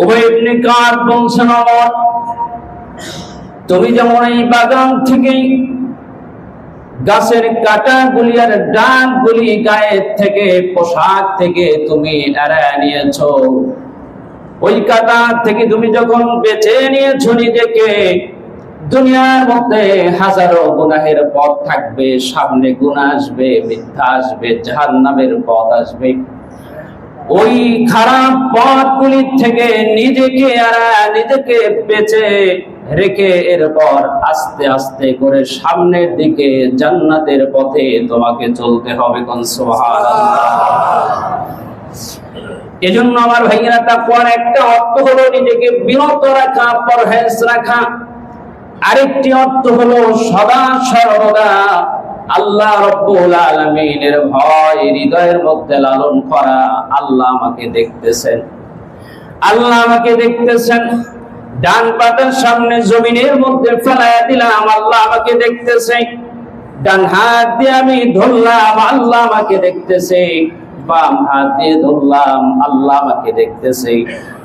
উভয় ইবনে কাব বলছেন আমার তুমি যেমন এই বাগান থেকেই গাছের কাটা গুলি আর ডাক গুলি গায়ের থেকে, পোশাক থেকে তুমি এড়ায় নিয়েছো। ওই কাটা থেকে তুমি যখন বেঁচে নিয়েছো নিজেকে, দুনিয়ার মধ্যে হাজারো গুনাহের পথ থাকবে, সামনে গুনাহ আসবে, মিথ্যা আসবে, জাহান্নামের পথ আসবে। ওই খারাপ পথগুলির থেকে নিজেকে আর নিজেকে বেঁচে রেখে এরপর আস্তে আস্তে করে সামনের দিকে জান্নাতের পথে তোমাকে চলতে হবে এজন্য আমার ভাইয়েরা, তাকওয়ার একটা অর্থ হলো নিজেকে বিরত রাখা, পরহেজ রাখা। আরেকটি অর্থ হলো সদা সর্বদা আল্লাহ রব্বুল আলামিনের ভয়, হৃদয়ের মধ্যে লালন করা আল্লাহ আমাকে দেখতেছেন। আল্লাহ আমাকে দেখতেছেন। ডান পাতার সামনে জমিনের মধ্যে ফেলাইয়া দিলাম, আল্লাহ আমাকে দেখতেছে। ডান হাত দিয়ে আমি ধরলাম, আল্লাহ আমাকে দেখতেছে। বাম হাত দিয়ে ধরলাম, আল্লাহ আমাকে দেখতেছে।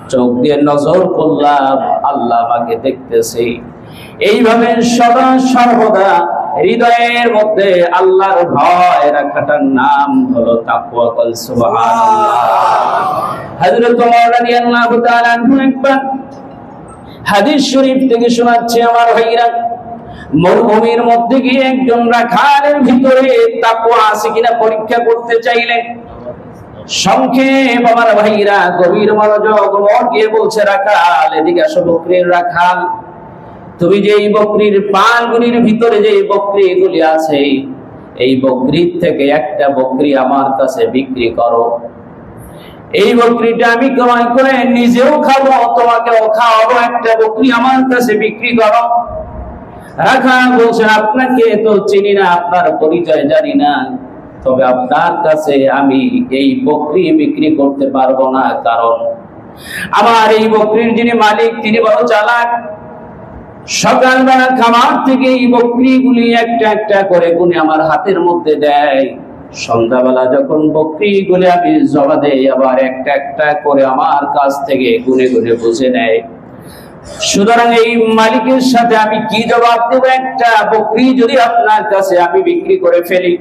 চোখ দিয়ে নজর করলাম, আল্লাহ আমাকে দেখতেছে। এইভাবে সদা সর্বদা হৃদয়ের মধ্যে আল্লাহর ভয় রাখাটার নাম হলো তাকওয়া কল, সুবহানাল্লাহ। হাদিস শরীফ থেকে শোনাচ্ছে আমার ভাইরা, মরুভূমির মধ্যে গিয়ে একজন রাখালের ভিতরে তাকওয়া আছে কিনা পরীক্ষা করতে চাইলেন সংক্ষেপ আমার ভাইরা গভীর মনোযোগ মন গিয়ে বলছে, রাখাল, এদিকে আসো বকরির রাখাল। তুমি যে এই বকরির পালগুলির ভিতরে যে বকরিগুলি আছে, এই বকরির থেকে একটা বকরি আমার কাছে বিক্রি করো। এই বকরিটা আমি ক্রয় করে নিজেও খাব, তোমাকেও খাওয়াবো, একটা বকরি আমার কাছে বিক্রি করো। রাখা বলছেন আপনাকে তো চিনি না, আপনার পরিচয় জানি না। তবে আপনার কাছে আমি এই বকরি বিক্রি করতে পারব না, কারণ আমার এই বকরির যিনি মালিক, তিনি বড় চালাক। সকালবেলা খামার থেকে এই বকরিগুলি একটা একটা করে গুনে আমার হাতের মধ্যে দেয়। সন্ধ্যাবেলা যখন বকরিগুলি আমি জমা দেই আবার একটা একটা করে আমার কাছ থেকে গুনে গুনে বুঝে নেয়। সুতরাং এই মালিকের সাথে আমি কি জবাব দেব? একটা বকরি যদি আপনার কাছে আমি বিক্রি করে ফেলি।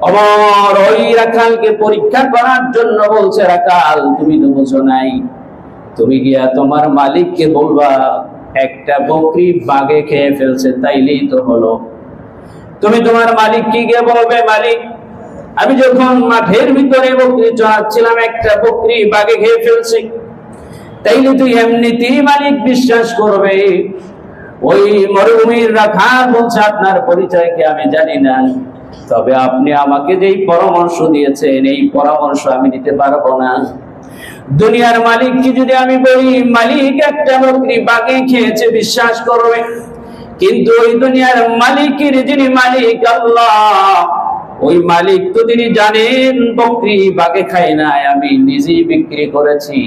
অমর ওই রাখালকে পরীক্ষা করার জন্য বলছে, রাখাল, তুমি তো বুঝো নাই। তুমি গিয়া তোমার মালিককে বলবা একটা বকরি বাগে খেয়ে ফেলছে, তাইলেই তো হলো। তুমি তোমার মালিক কি গিয়ে বলবে, মালিক? আমি যখন মাঠের ভিতরে বকরি চড়াচ্ছিলাম, একটা বকরি বাগে খেয়ে ফেলছে। তাইলে তুই এমনিতেই মালিক বিশ্বাস করবে। ওই মরুভূমির রাখা বলছে, আপনার পরিচয়কে আমি জানি না। তবে আপনি আমাকে যেই পরামর্শ দিয়েছেন, এই পরামর্শ আমি দিতে পারব না। দুনিয়ার যদি আমি বলি, মালিক একটা বকরি খেয়েছে, বিশ্বাস করবে। কিন্তু ওই দুনিয়ার মালিকের যিনি মালিক আল্লাহ, ওই মালিক তো তিনি জানেন বকরি বাগে খাই নাই, আমি নিজেই বিক্রি করেছি।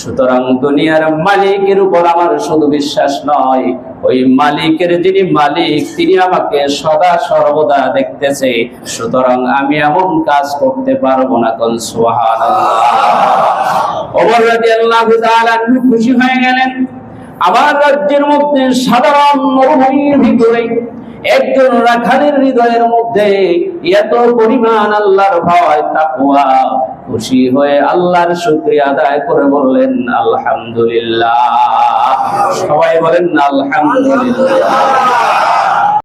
সুতরাং দুনিয়ার মালিকের উপর আমার শুধু বিশ্বাস নয়, ওই মালিকের যিনি মালিক, তিনি আমাকে সদা সর্বদা দেখতেছে। সুতরাং আমি এমন কাজ করতে পারব না, কোন সুবহানাল্লাহ। খুশি হয়ে গেলেন। আমার রাজ্যের মধ্যে সাধারণ মরুভূমির ভিতরে একজন রাখালের হৃদয়ের মধ্যে এত পরিমাণ আল্লাহর ভয়, তাকওয়া, খুশি হয়ে আল্লাহর শুক্রিয়া আদায় করে বললেন, আলহামদুলিল্লাহ। সবাই বলেন, আলহামদুলিল্লাহ।